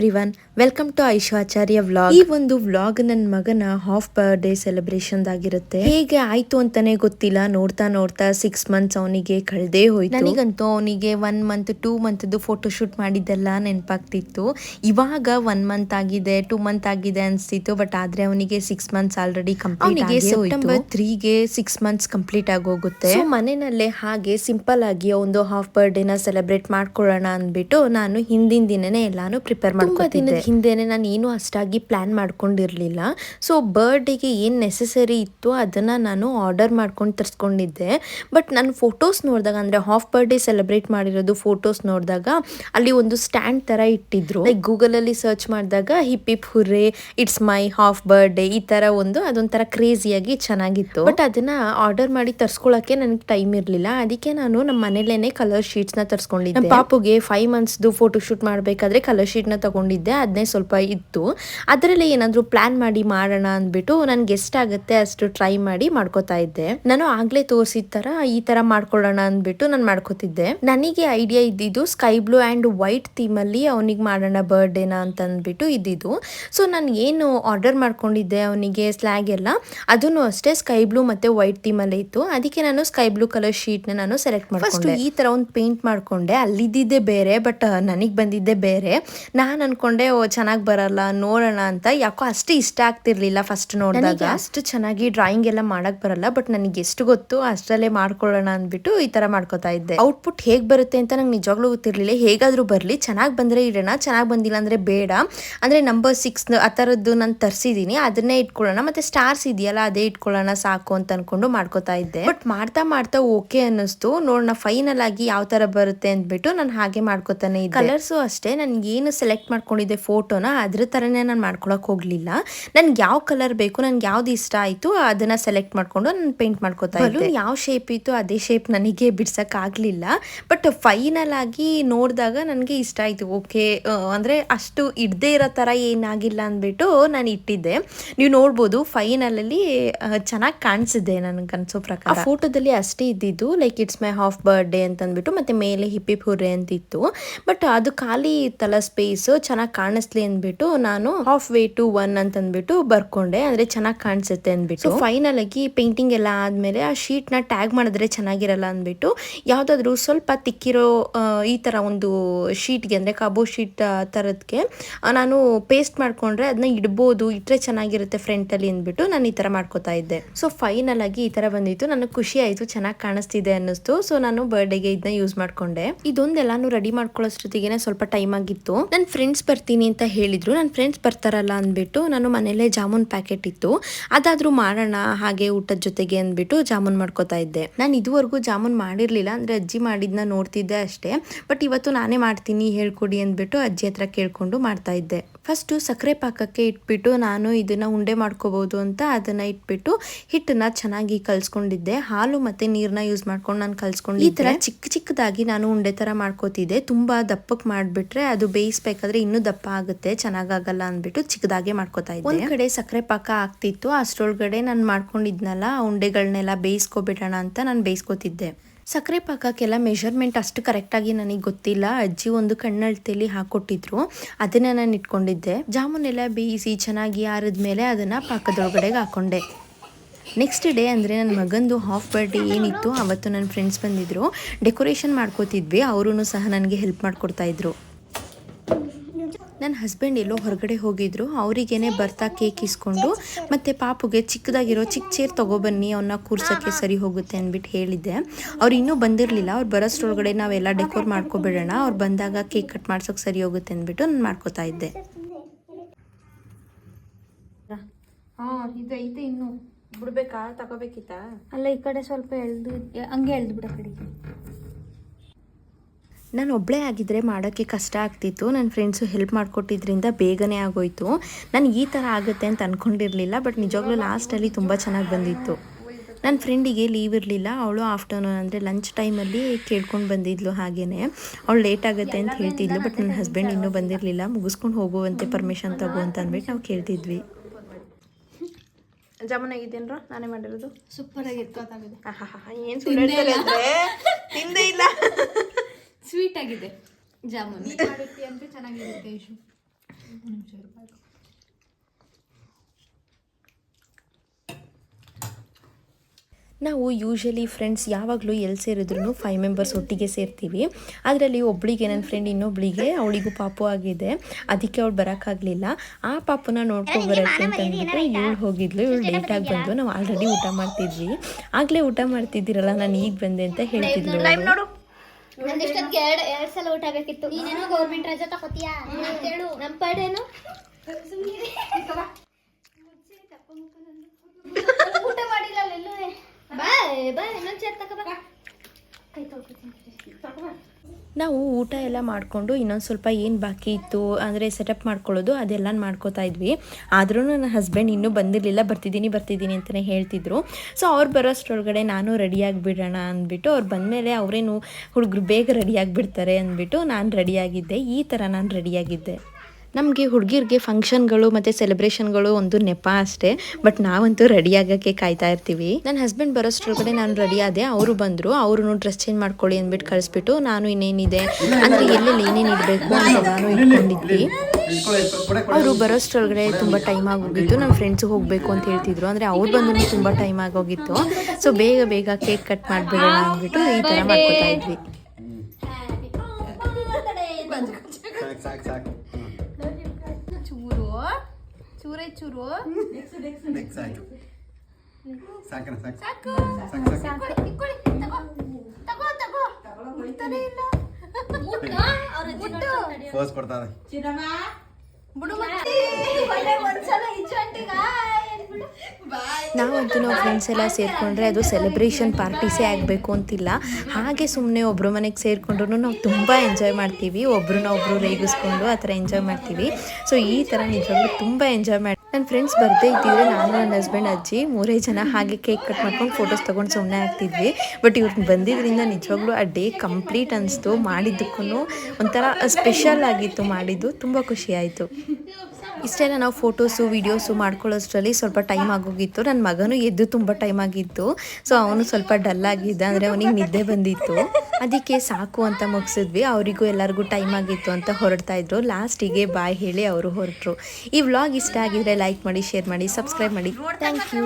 everyone. Welcome to Aishwacharya vlog ಈ ಒಂದು vlog ನನ್ನ ಮಗನ ಹಾಫ್ ಬರ್ಡೇ ಸೆಲೆಬ್ರೇಷನ್ ಆಗಿರುತ್ತೆ ಹೇಗೆ ಆಯ್ತು ಅಂತಾನೆ ಗೊತ್ತಿಲ್ಲ. ನೋಡ್ತಾ ನೋಡ್ತಾ ಸಿಕ್ಸ್ ಮಂತ್ಸ್ ಅವನಿಗೆ ಕಳೆದೇ ಹೋಯ್ತು. ನನಗಂತೂ ಅವನಿಗೆ one month two month photo shoot ಮಾಡಿದ್ದೆಲ್ಲ ನೆನಪಾಗ್ತಿತ್ತು. ಇವಾಗ ಒನ್ ಮಂತ್ ಆಗಿದೆ ಟೂ ಮಂತ್ ಆಗಿದೆ ಅನ್ಸ್ತಿತ್ತು ಬಟ್ ಆದ್ರೆ ಅವನಿಗೆ six months already complete September ತ್ರೀಗೆ six months complete ಆಗೋಗುತ್ತೆ. ಮನೆಯಲ್ಲೇ ಹಾಗೆ ಸಿಂಪಲ್ ಆಗಿ ಒಂದು ಹಾಫ್ ಬರ್ಡೇನ ಸೆಲೆಬ್ರೇಟ್ ಮಾಡ್ಕೊಳ್ಳೋಣ ಅಂದ್ಬಿಟ್ಟು ನಾನು ಹಿಂದಿನ ದಿನನೇ ಎಲ್ಲಾನು ಪ್ರಿಪೇರ್ ಮಾಡ್ಕೊತಿದ್ದೆ. ಹಿಂದೆನೆ ನಾನು ಏನು ಅಷ್ಟಾಗಿ ಪ್ಲಾನ್ ಮಾಡ್ಕೊಂಡಿರಲಿಲ್ಲ. ಸೊ ಬರ್ಡೇಗೆ ಏನು ನೆಸೆಸರಿ ಇತ್ತು ಅದನ್ನ ನಾನು ಆರ್ಡರ್ ಮಾಡ್ಕೊಂಡು ತರಿಸ್ಕೊಂಡಿದ್ದೆ. ಬಟ್ ನಾನು ಫೋಟೋಸ್ ನೋಡಿದಾಗ, ಅಂದರೆ ಹಾಫ್ ಬರ್ಡೇ ಸೆಲೆಬ್ರೇಟ್ ಮಾಡಿರೋದು ಫೋಟೋಸ್ ನೋಡಿದಾಗ, ಅಲ್ಲಿ ಒಂದು ಸ್ಟ್ಯಾಂಡ್ ಥರ ಇಟ್ಟಿದ್ರು. ಲೈಕ್ ಗೂಗಲಲ್ಲಿ ಸರ್ಚ್ ಮಾಡಿದಾಗ hip hip hurray it's my half birthday ಈ ಥರ ಒಂದು, ಅದೊಂಥರ ಕ್ರೇಜಿಯಾಗಿ ಚೆನ್ನಾಗಿತ್ತು. ಬಟ್ ಅದನ್ನ ಆರ್ಡರ್ ಮಾಡಿ ತರಿಸ್ಕೊಳ್ಳೋಕ್ಕೆ ನನಗೆ ಟೈಮ್ ಇರಲಿಲ್ಲ. ಅದಕ್ಕೆ ನಾನು ನಮ್ಮ ಮನೇಲೇನೆ ಕಲರ್ ಶೀಟ್ಸ್ನ ತರಿಸ್ಕೊಂಡಿದ್ದೆ. ಪಾಪುಗೆ ಫೈವ್ ಮಂತ್ಸ್ದು ಫೋಟೋ ಶೂಟ್ ಮಾಡಬೇಕಾದ್ರೆ ಕಲರ್ ಶೀಟ್ನ ತಗೊಂಡಿದ್ದೆ. ಅದನ್ನೇ ಸ್ವಲ್ಪ ಇತ್ತು. ಅದರಲ್ಲಿ ಏನಾದರೂ ಪ್ಲಾನ್ ಮಾಡಿ ಮಾಡೋಣ ಅಂದ್ಬಿಟ್ಟು ನನ್ಗೆ ಎಷ್ಟಾಗತ್ತೆ ಅಷ್ಟು ಟ್ರೈ ಮಾಡಿ ಮಾಡ್ಕೋತಾ ಇದ್ದೆ. ನಾನು ಆಗ್ಲೇ ತೋರಿಸಿದ ತರ ಈ ತರ ಮಾಡ್ಕೊಳ್ಳೋಣ ಅಂದ್ಬಿಟ್ಟು ನಾನು ಮಾಡ್ಕೋತಿದ್ದೆ. ನನಗೆ ಐಡಿಯಾ ಇದ್ದಿದ್ದು sky blue and white theme ಅಲ್ಲಿ ಅವನಿಗೆ ಮಾಡೋಣ ಬರ್ಡೇನ ಅಂತ ಅಂದ್ಬಿಟ್ಟು ಇದ್ದಿದ್ದು. ಸೊ ನಾನು ಏನು ಆರ್ಡರ್ ಮಾಡ್ಕೊಂಡಿದ್ದೆ ಅವನಿಗೆ ಸ್ಲ್ಯಾಗ್ ಎಲ್ಲ ಅದನ್ನು ಅಷ್ಟೇ ಸ್ಕೈ ಬ್ಲೂ ಮತ್ತೆ ವೈಟ್ ಥೀಮ್ ಅಲ್ಲಿ ಇತ್ತು. ಅದಕ್ಕೆ ನಾನು ಸ್ಕೈ ಬ್ಲೂ ಕಲರ್ ಶೀಟ್ನ ನಾನು ಸೆಲೆಕ್ಟ್ ಮಾಡ್ಕೊಂಡೆ. ಈ ತರ ಒಂದು ಪೇಂಟ್ ಮಾಡ್ಕೊಂಡೆ. ಅಲ್ಲಿದ್ದಿದ್ದೆ ಬೇರೆ ಬಟ್ ನನಗೆ ಬಂದಿದ್ದೆ ಬೇರೆ. ನಾನು ಅನ್ಕೊಂಡೆ ಓ ಚೆನ್ನಾಗಿ ಬರಲ್ಲ ನೋಡೋಣ ಅಂತ ಯಾಕೋ ಅಷ್ಟು ಇಷ್ಟ ಆಗ್ತಿರ್ಲಿಲ್ಲ ಫಸ್ಟ್ ನೋಡಿದಾಗ. ಅಷ್ಟು ಚೆನ್ನಾಗಿ ಡ್ರಾಯಿಂಗ್ ಎಲ್ಲ ಮಾಡಕ್ ಬರಲ್ಲ ಬಟ್ ನನಗೆ ಎಷ್ಟು ಗೊತ್ತು ಅಷ್ಟರಲ್ಲೇ ಮಾಡ್ಕೊಳ್ಳೋಣ ಅಂದ್ಬಿಟ್ಟು ಈ ತರ ಮಾಡ್ಕೋತಾ ಇದ್ದೆ. ಔಟ್ಪುಟ್ ಹೇಗ್ ಬರುತ್ತೆ ಅಂತ ನಂಗೆ ನಿಜವಾಗ್ಲೂ ಗೊತ್ತಿರ್ಲಿಲ್ಲ. ಹೇಗಾದ್ರೂ ಬರಲಿ ಚೆನ್ನಾಗಿ ಬಂದ್ರೆ ಇಡೋಣ ಚೆನ್ನಾಗಿ ಬಂದಿಲ್ಲ ಅಂದ್ರೆ ಬೇಡ. ಅಂದ್ರೆ ನಂಬರ್ ಸಿಕ್ಸ್ ಆ ಥರದ್ದು ನಾನು ತರ್ಸಿದೀನಿ ಅದನ್ನೇ ಇಟ್ಕೊಳ್ಳೋಣ. ಮತ್ತೆ ಸ್ಟಾರ್ಸ್ ಇದೆಯಲ್ಲ ಅದೇ ಇಟ್ಕೊಳ್ಳೋಣ ಸಾಕು ಅಂತ ಅನ್ಕೊಂಡು ಮಾಡ್ಕೋತಾ ಇದ್ದೆ. ಬಟ್ ಮಾಡ್ತಾ ಮಾಡ್ತಾ ಓಕೆ ಅನ್ನಿಸ್ತು. ನೋಡೋಣ ಫೈನಲ್ ಆಗಿ ಯಾವ ತರ ಬರುತ್ತೆ ಅಂದ್ಬಿಟ್ಟು ನಾನು ಹಾಗೆ ಮಾಡ್ಕೋತಾನೆ ಇದ್ದೆ. ಕಲರ್ಸು ಅಷ್ಟೇ ನನ್ಗೆ ಏನು ಸೆಲೆಕ್ಟ್ ಮಾಡ್ಕೊಂಡಿದ್ದೆ ಫೋಟೋನ ಅದ್ರ ಥರನೇ ನಾನು ಮಾಡ್ಕೊಳಕ್ಕೆ ಹೋಗಲಿಲ್ಲ. ನನಗೆ ಯಾವ ಕಲರ್ ಬೇಕು ನನಗೆ ಯಾವ್ದು ಇಷ್ಟ ಆಯಿತು ಅದನ್ನ ಸೆಲೆಕ್ಟ್ ಮಾಡ್ಕೊಂಡು ನಾನು ಪೇಂಟ್ ಮಾಡ್ಕೋತಾ ಇದ್ದೆ. ಯಾವ ಶೇಪ್ ಇತ್ತು ಅದೇ ಶೇಪ್ ನನಗೆ ಬಿಡ್ಸೋಕ್ಕಾಗಲಿಲ್ಲ ಆಗ್ಲಿಲ್ಲ. ಬಟ್ ಫೈನಲ್ ಆಗಿ ನೋಡಿದಾಗ ನನಗೆ ಇಷ್ಟ ಆಯಿತು. ಓಕೆ ಅಂದ್ರೆ ಅಷ್ಟು ಇಡದೇ ಇರೋ ಥರ ಏನಾಗಿಲ್ಲ ಅಂದ್ಬಿಟ್ಟು ನಾನು ಇಟ್ಟಿದ್ದೆ. ನೀವು ನೋಡ್ಬೋದು ಫೈನಲಲ್ಲಿ ಚೆನ್ನಾಗಿ ಕಾಣಿಸಿದೆ ನನಗೆ ಅನ್ಸೋ ಪ್ರಕಾರ. ಫೋಟೋದಲ್ಲಿ ಅಷ್ಟೇ ಇದ್ದಿದ್ದು like it's my half birthday ಅಂತ ಅಂದ್ಬಿಟ್ಟು ಮತ್ತೆ ಮೇಲೆ ಹಿಪ್ಪಿ ಹುರ್ರೆ ಅಂತ ಇತ್ತು ಬಟ್ ಅದು ಖಾಲಿ ಇತ್ತಲ್ಲ ಸ್ಪೇಸ್ ಚೆನ್ನಾಗಿ ಕಾಣಿಸ್ಲಿ ಅಂದ್ಬಿಟ್ಟು ನಾನು ಹಾಫ್ ವೇ ಟು ಒನ್ ಅಂತ ಅಂದ್ಬಿಟ್ಟು ಬರ್ಕೊಂಡೆ. ಅಂದ್ರೆ ಚೆನ್ನಾಗಿ ಕಾಣಿಸುತ್ತೆ ಅಂದ್ಬಿಟ್ಟು. ಫೈನಲ್ ಆಗಿ ಪೇಂಟಿಂಗ್ ಎಲ್ಲ ಆದ್ಮೇಲೆ ಆ ಶೀಟ್ನ ಟ್ಯಾಗ್ ಮಾಡಿದ್ರೆ ಚೆನ್ನಾಗಿರಲ್ಲ ಅಂದ್ಬಿಟ್ಟು ಯಾವ್ದಾದ್ರು ಸ್ವಲ್ಪ ತಿಕ್ಕಿರೋ ಈ ತರ ಒಂದು ಶೀಟ್ಗೆ ಅಂದ್ರೆ ಕಬೋ ಶೀಟ್ ತರದ್ಕೆ ನಾನು ಪೇಸ್ಟ್ ಮಾಡ್ಕೊಂಡ್ರೆ ಅದನ್ನ ಇಡ್ಬೋದು, ಇಟ್ರೆ ಚೆನ್ನಾಗಿರುತ್ತೆ ಫ್ರಂಟ್ ಅಲ್ಲಿ ಅಂದ್ಬಿಟ್ಟು ನಾನು ಈ ತರ ಮಾಡ್ಕೋತಾ ಇದ್ದೆ. ಸೊ ಫೈನಲ್ ಆಗಿ ಈ ತರ ಬಂದಿತ್ತು. ನನಗೆ ಖುಷಿ ಆಯ್ತು, ಚೆನ್ನಾಗಿ ಕಾಣಿಸ್ತಿದೆ ಅನ್ನಿಸ್ತು. ಸೊ ನಾನು ಬರ್ಡೇಗೆ ಇದನ್ನ ಯೂಸ್ ಮಾಡ್ಕೊಂಡೆ. ಇದೊಂದೆಲ್ಲಾನು ರೆಡಿ ಮಾಡ್ಕೊಳ್ಳೋಷ್ಟೊತ್ತಿಗೆ ಸ್ವಲ್ಪ ಟೈಮ್ ಆಗಿತ್ತು. ನನ್ನ ಫ್ರೆಂಡ್ಸ್ ಬರ್ತೀನಿ ಅಂತ ಹೇಳಿದ್ರು. ನನ್ನ ಫ್ರೆಂಡ್ಸ್ ಬರ್ತಾರಲ್ಲ ಅಂದ್ಬಿಟ್ಟು ನಾನು ಮನೆಯಲ್ಲೇ ಜಾಮೂನ್ ಪ್ಯಾಕೆಟ್ ಇತ್ತು. ಅದಾದರೂ ಮಾಡೋಣ, ಹಾಗೆ ಊಟದ ಜೊತೆಗೆ ಅಂದ್ಬಿಟ್ಟು ಜಾಮೂನ್ ಮಾಡ್ಕೋತಾ ಇದ್ದೆ. ನಾನು ಇದುವರೆಗೂ ಜಾಮೂನ್ ಮಾಡಿರಲಿಲ್ಲ, ಅಂದ್ರೆ ಅಜ್ಜಿ ಮಾಡಿದ್ನ ನೋಡ್ತಿದ್ದೆ ಅಷ್ಟೇ. ಬಟ್ ಇವತ್ತು ನಾನೇ ಮಾಡ್ತೀನಿ, ಹೇಳ್ಕೊಡಿ ಅಂದ್ಬಿಟ್ಟು ಅಜ್ಜಿ ಹತ್ರ ಕೇಳಿಕೊಂಡು ಮಾಡ್ತಾ ಇದ್ದೆ. ಫಸ್ಟು ಸಕ್ಕರೆ ಪಾಕಕ್ಕೆ ಇಟ್ಬಿಟ್ಟು ನಾನು ಇದನ್ನ ಉಂಡೆ ಮಾಡ್ಕೋಬಹುದು ಅಂತ ಅದನ್ನ ಇಟ್ಬಿಟ್ಟು ಹಿಟ್ಟನ್ನ ಚೆನ್ನಾಗಿ ಕಲ್ಸ್ಕೊಂಡಿದ್ದೆ. ಹಾಲು ಮತ್ತೆ ನೀರನ್ನ ಯೂಸ್ ಮಾಡ್ಕೊಂಡು ನಾನು ಕಲ್ಸ್ಕೊಂಡು ಈ ತರ ಚಿಕ್ಕ ಚಿಕ್ಕದಾಗಿ ನಾನು ಉಂಡೆ ತರ ಮಾಡ್ಕೋತಿದ್ದೆ. ತುಂಬಾ ದಪ್ಪಕ್ಕೆ ಮಾಡ್ಬಿಟ್ರೆ ಅದು ಬೇಯಿಸ್ಬೇಕಾದ್ರೆ ಇನ್ನೂ ದಪ್ಪ ಆಗುತ್ತೆ ಚೆನ್ನಾಗಾಗಲ್ಲ ಅಂದ್ಬಿಟ್ಟು ಚಿಕ್ಕದಾಗೆ ಮಾಡ್ಕೋತಾ ಇದ್ದೆ. ಒಂದ್ ಕಡೆ ಸಕ್ಕರೆ ಪಾಕ ಆಗ್ತಿತ್ತು, ಅಷ್ಟರೊಳಗಡೆ ನಾನು ಮಾಡ್ಕೊಂಡಿದ್ನಲ್ಲ ಉಂಡೆಗಳನ್ನೆಲ್ಲ ಬೇಯಿಸ್ಕೊಬಿಡೋಣ ಅಂತ ನಾನು ಬೇಯಿಸ್ಕೊತಿದ್ದೆ. ಸಕ್ಕರೆ ಪಾಕಕ್ಕೆಲ್ಲ ಮೆಷರ್ಮೆಂಟ್ ಅಷ್ಟು ಕರೆಕ್ಟಾಗಿ ನನಗೆ ಗೊತ್ತಿಲ್ಲ. ಅಜ್ಜಿ ಒಂದು ಕಣ್ಣಳ್ತೆಲಿ ಹಾಕೊಟ್ಟಿದ್ರು, ಅದನ್ನ ನಾನು ಇಟ್ಕೊಂಡಿದ್ದೆ. ಜಾಮೂನೆಲ್ಲ ಬೇಯಿಸಿ ಚೆನ್ನಾಗಿ ಆರಿದ್ಮೇಲೆ ಅದನ್ನ ಪಾಕದೊಳಗಡೆಗೆ ಹಾಕೊಂಡೆ. ನೆಕ್ಸ್ಟ್ ಡೇ ಅಂದರೆ ನನ್ನ ಮಗಂದು ಹಾಫ್ ಬರ್ಡೇ ಏನಿತ್ತು, ಅವತ್ತು ನನ್ನ ಫ್ರೆಂಡ್ಸ್ ಬಂದಿದ್ರು. ಡೆಕೋರೇಷನ್ ಮಾಡ್ಕೋತಿದ್ವಿ ಅವರು ಸಹ ನನಗೆ ಹೆಲ್ಪ್ ಮಾಡ್ಕೊಡ್ತಾ ಇದ್ರು. ನನ್ನ ಹಸ್ಬೆಂಡ್ ಎಲ್ಲೋ ಹೊರಗಡೆ ಹೋಗಿದ್ರು ಅವರಿಗೇನೆ ಬರ್ತಾ ಕೇಕ್ ಇಸ್ಕೊಂಡು ಮತ್ತೆ ಪಾಪುಗೆ ಚಿಕ್ಕದಾಗಿರೋ ಚಿಕ್ಕ ಚೇರ್ ತಗೊಬನ್ನಿ ಅವನ್ನ ಕೂರ್ಸೋಕ್ಕೆ ಸರಿ ಹೋಗುತ್ತೆ ಅಂದ್ಬಿಟ್ಟು ಹೇಳಿದ್ದೆ. ಅವ್ರು ಇನ್ನೂ ಬಂದಿರಲಿಲ್ಲ ಅವ್ರು ಬರೋಷ್ಟ್ರೊಳಗಡೆ ನಾವೆಲ್ಲ ಡೆಕೋರ್ ಮಾಡ್ಕೊಬಿಡೋಣ ಅವ್ರು ಬಂದಾಗ ಕೇಕ್ ಕಟ್ ಮಾಡ್ಸೋಕೆ ಸರಿ ಹೋಗುತ್ತೆ ಅಂದ್ಬಿಟ್ಟು ನಾನು ಮಾಡ್ಕೋತಾ ಇದ್ದೆ. ಹಾ ಇದು ಐತೆ ಇನ್ನು. ಬಿಡ್ಬೇಕಾ? ತಗೋಬೇಕಿತ್ತಾ? ಅಲ್ಲ ಈ ಕಡೆ ಸ್ವಲ್ಪ ಎಳ್ದು ಹಂಗೆ ಎಳ್ದು ಬಿಡ ಕಡೆಗೆ. ನಾನು ಒಬ್ಬಳೇ ಆಗಿದ್ದರೆ ಮಾಡೋಕ್ಕೆ ಕಷ್ಟ ಆಗ್ತಿತ್ತು. ನನ್ನ ಫ್ರೆಂಡ್ಸು ಹೆಲ್ಪ್ ಮಾಡಿಕೊಟ್ಟಿದ್ದರಿಂದ ಬೇಗನೆ ಆಗೋಯ್ತು. ನಾನು ಈ ಥರ ಆಗುತ್ತೆ ಅಂತ ಅಂದ್ಕೊಂಡಿರಲಿಲ್ಲ ಬಟ್ ನಿಜವಾಗ್ಲೂ ಲಾಸ್ಟಲ್ಲಿ ತುಂಬ ಚೆನ್ನಾಗಿ ಬಂದಿತ್ತು. ನನ್ನ ಫ್ರೆಂಡಿಗೆ ಲೀವ್ ಇರಲಿಲ್ಲ. ಅವಳು ಆಫ್ಟರ್ನೂನ್ ಅಂದರೆ ಲಂಚ್ ಟೈಮಲ್ಲಿ ಕೇಳ್ಕೊಂಡು ಬಂದಿದ್ಲು ಹಾಗೇ ಅವಳು ಲೇಟ್ ಆಗುತ್ತೆ ಅಂತ ಹೇಳ್ತಿದ್ಲು ಬಟ್ ನನ್ನ ಹಸ್ಬೆಂಡ್ ಇನ್ನೂ ಬಂದಿರಲಿಲ್ಲ. ಮುಗಿಸ್ಕೊಂಡು ಹೋಗುವಂತೆ ಪರ್ಮಿಷನ್ ತಗೋ ಅಂತ ಅಂದ್ಬಿಟ್ಟು ನಾವು ಕೇಳ್ತಿದ್ವಿ. ಜಾಮೂನ್ ಆಗಿದ್ದೇನ್ರ ನಾನೇ ಮಾಡಿರೋದು? ಸೂಪರ್ ಆಗಿತ್ತು ಏನು ತಿಂದೇ ಇಲ್ಲ. ಸ್ವೀಟ್ ಆಗಿದೆ ಜಾಮೂನ್. ಮಾಡುತ್ತಿ ಅಂದ್ರೆ ಚೆನ್ನಾಗಿರುತ್ತೆ ಇಶು. ನಾವು ಯೂಶಲಿ ಫ್ರೆಂಡ್ಸ್ ಯಾವಾಗಲೂ ಎಲ್ಲಿ ಸೇರಿದ್ರು ಫೈವ್ ಮೆಂಬರ್ಸ್ ಒಟ್ಟಿಗೆ ಸೇರ್ತೀವಿ. ಅದರಲ್ಲಿ ಒಬ್ಳಿಗೆ ನನ್ನ ಫ್ರೆಂಡ್ ಇನ್ನೊಬ್ಳಿಗೆ ಅವಳಿಗೂ ಪಾಪು ಆಗಿದೆ. ಅದಕ್ಕೆ ಅವಳು ಬರೋಕ್ಕಾಗಲಿಲ್ಲ. ಆ ಪಾಪುನ ನೋಡ್ಕೊಂಡು ಬರೋಕ್ಕೆ ಅಂತ ಅಂದ್ಬಿಟ್ಟು ಇವಳು ಹೋಗಿದ್ಲು ಇವಳು ಲೇಟಾಗಿ ಬಂದು ನಾವು ಆಲ್ರೆಡಿ ಊಟ ಮಾಡ್ತಿದ್ವಿ. ಆಗಲೇ ಊಟ ಮಾಡ್ತಿದ್ದೀರಲ್ಲ ನಾನು ಈಗ ಬಂದೆ ಅಂತ ಹೇಳ್ತಿದ್ಲು. ನಂದಿಷ್ಟೊತ್ತಿಗೆ ಎರಡ್ ಎರಡ್ ಸಲ ಊಟ ಬೇಕಿತ್ತು. ನೀನೇನೋ ಗೌರ್ಮೆಂಟ್ ರಜೆ ತಗೋತೀಯಾ? ಹೇಳು. ನಮ್ ಪಡೇನು ಊಟ ಮಾಡಿಲ್ಲ ಬಾಯ್ ಬಾಯ್ ಇನ್ನೊಂದ್ ಚೇರ್ ತಗೋ ಬಾ. ಕೈ ತೊಳ್ಕೊತೀನಿ ನಾವು ಊಟ ಎಲ್ಲ ಮಾಡಿಕೊಂಡು ಇನ್ನೊಂದು ಸ್ವಲ್ಪ ಏನು ಬಾಕಿ ಇತ್ತು ಅಂದರೆ ಸೆಟಪ್ ಮಾಡ್ಕೊಳ್ಳೋದು, ಅದೆಲ್ಲ ಮಾಡ್ಕೋತಾ ಇದ್ವಿ. ಆದರೂ ನನ್ನ ಹಸ್ಬೆಂಡ್ ಇನ್ನೂ ಬಂದಿರಲಿಲ್ಲ, ಬರ್ತಿದ್ದೀನಿ ಬರ್ತಿದ್ದೀನಿ ಅಂತಲೇ ಹೇಳ್ತಿದ್ರು. ಸೊ ಅವ್ರು ಬರೋಷ್ಟರೊಳಗಡೆ ನಾನು ರೆಡಿಯಾಗಿ ಬಿಡೋಣ ಅಂದ್ಬಿಟ್ಟು, ಅವ್ರು ಬಂದಮೇಲೆ ಅವರೇನು ಹುಡುಗರು ಬೇಗ ರೆಡಿಯಾಗಿ ಬಿಡ್ತಾರೆ ಅಂದ್ಬಿಟ್ಟು ನಾನು ರೆಡಿಯಾಗಿದ್ದೆ ಈ ಥರ ನಾನು ರೆಡಿಯಾಗಿದ್ದೆ ನಮಗೆ ಹುಡುಗಿರಿಗೆ ಫಂಕ್ಷನ್ಗಳು ಮತ್ತು ಸೆಲೆಬ್ರೇಷನ್ಗಳು ಒಂದು ನೆಪ ಅಷ್ಟೇ. ಬಟ್ ನಾವಂತೂ ರೆಡಿ ಆಗೋಕ್ಕೆ ಕಾಯ್ತಾ ಇರ್ತೀವಿ. ನನ್ನ ಹಸ್ಬೆಂಡ್ ಬರೋಷ್ಟ್ರೊಳಗಡೆ ನಾನು ರೆಡಿ ಆದೆ. ಅವರು ಬಂದರು. ಅವರು ಡ್ರೆಸ್ ಚೇಂಜ್ ಮಾಡ್ಕೊಳ್ಳಿ ಅಂದ್ಬಿಟ್ಟು ಕಳಿಸ್ಬಿಟ್ಟು, ನಾನು ಇನ್ನೇನಿದೆ? ಅಂದರೆ, ಎಲ್ಲೆಲ್ಲಿ ಏನೇನು ಇಡಬೇಕು? ಅಂತ ನಾನು ಇಟ್ಕೊಂಡಿದ್ವಿ. ಅವರು ಬರೋಷ್ಟ್ರೊಳಗಡೆ ತುಂಬ ಟೈಮ್ ಆಗೋಗಿತ್ತು. ನಮ್ಮ ಫ್ರೆಂಡ್ಸು ಹೋಗಬೇಕು ಅಂತ ಹೇಳ್ತಿದ್ರು. ಅಂದರೆ, ಅವ್ರು ಬಂದು ತುಂಬ ಟೈಮ್ ಆಗೋಗಿತ್ತು. ಸೊ ಬೇಗ ಬೇಗ ಕೇಕ್ ಕಟ್ ಮಾಡಿಬಿಡೋಣ ಅಂದ್ಬಿಟ್ಟು ಈ ಥರ ಮಾಡ್ಕೊತಾ ಇದ್ವಿ. ಚೂರೇ ಚೂರು ನೆಕ್ಸ್ಟ್ ಆಯ್ತು. ಸಾಕನ ಸಾಕು. ಸಾಕು. ಸಾಕು ಸಾಕು. ಇಟ್ಕೊಳ್ಳಿ, ಇಟ್ಕೊಳ್ಳಿ, ತಗೋ. ತಗೋ ತಗೋ. ಮುಟ್ತಾನೆ ಇಲ್ಲ. ಮುಟ್ಟು. ಕೊಡ್ತಾನೆ ಕೊಡ್ತಾರೆ. ಬಿಡು ಮತ್ತೆ. ಒಂದ್ಸಲ ಇಜ್ಜಂಟಿಗ ಬಿಡು ನಾವಂತೂ ನಾವು ಫ್ರೆಂಡ್ಸ್ ಎಲ್ಲ ಸೇರಿಕೊಂಡ್ರೆ ಅದು ಸೆಲೆಬ್ರೇಷನ್ ಪಾರ್ಟೀಸೇ ಆಗಬೇಕು ಅಂತಿಲ್ಲ. ಹಾಗೆ ಸುಮ್ಮನೆ ಒಬ್ಬರು ಮನೆಗೆ ಸೇರಿಕೊಂಡ್ರು ನಾವು ತುಂಬ ಎಂಜಾಯ್ ಮಾಡ್ತೀವಿ. ಒಬ್ರನ್ನ ಒಬ್ರು ರೇಗಿಸ್ಕೊಂಡು ಆ ಥರ ಎಂಜಾಯ್ ಮಾಡ್ತೀವಿ. ಸೊ ಈ ಥರ ನಿಜವಾಗ್ಲೂ ತುಂಬ ಎಂಜಾಯ್ ಮಾಡಿ ನನ್ನ ಫ್ರೆಂಡ್ಸ್ ಬರ್ದೇ ಇದ್ದಿದ್ರೆ ನಾನು ನನ್ನ ಹಸ್ಬೆಂಡ್ ಅಜ್ಜಿ ಮೂರೇ ಜನ ಹಾಗೆ ಕೇಕ್ ಕಟ್ ಮಾಡ್ಕೊಂಡು ಫೋಟೋಸ್ ತೊಗೊಂಡು ಸುಮ್ಮನೆ ಆಗ್ತಿದ್ವಿ. ಬಟ್ ಇವ್ರು ಬಂದಿದ್ದರಿಂದ ನಿಜವಾಗ್ಲೂ ಆ ಡೇ ಕಂಪ್ಲೀಟ್ ಅನಿಸ್ತು. ಮಾಡಿದ್ದಕ್ಕೂ ಒಂಥರ ಸ್ಪೆಷಲ್ ಆಗಿತ್ತು ಮಾಡಿದ್ದು. ತುಂಬ ಖುಷಿ ಆಯಿತು. ಇಷ್ಟೆಲ್ಲ ನಾವು ಫೋಟೋಸು, ವೀಡಿಯೋಸು ಮಾಡ್ಕೊಳ್ಳೋಷ್ಟರಲ್ಲಿ ಸ್ವಲ್ಪ ಟೈಮ್ ಆಗೋಗಿತ್ತು. ನನ್ನ ಮಗನೂ ಎದ್ದು ತುಂಬ ಟೈಮ್ ಆಗಿತ್ತು. ಸೊ ಅವನು ಸ್ವಲ್ಪ ಡಲ್ ಆಗಿದ್ದ, ಅಂದರೆ ಅವನಿಗೆ ನಿದ್ದೆ ಬಂದಿತ್ತು. ಅದಕ್ಕೆ ಸಾಕು ಅಂತ ಮುಗಿಸಿದ್ವಿ. ಅವರಿಗೂ ಎಲ್ಲರಿಗೂ ಟೈಮ್ ಆಗಿತ್ತು ಅಂತ ಹೊರಡ್ತಾ ಇದ್ರು. ಲಾಸ್ಟಿಗೆ ಬಾಯ್ ಹೇಳಿ ಅವರು ಹೊರಟರು. ಈ ವ್ಲಾಗ್ ಇಷ್ಟ ಆಗಿದ್ರೆ ಲೈಕ್ ಮಾಡಿ ಶೇರ್ ಮಾಡಿ ಸಬ್ಸ್ಕ್ರೈಬ್ ಮಾಡಿ. Thank you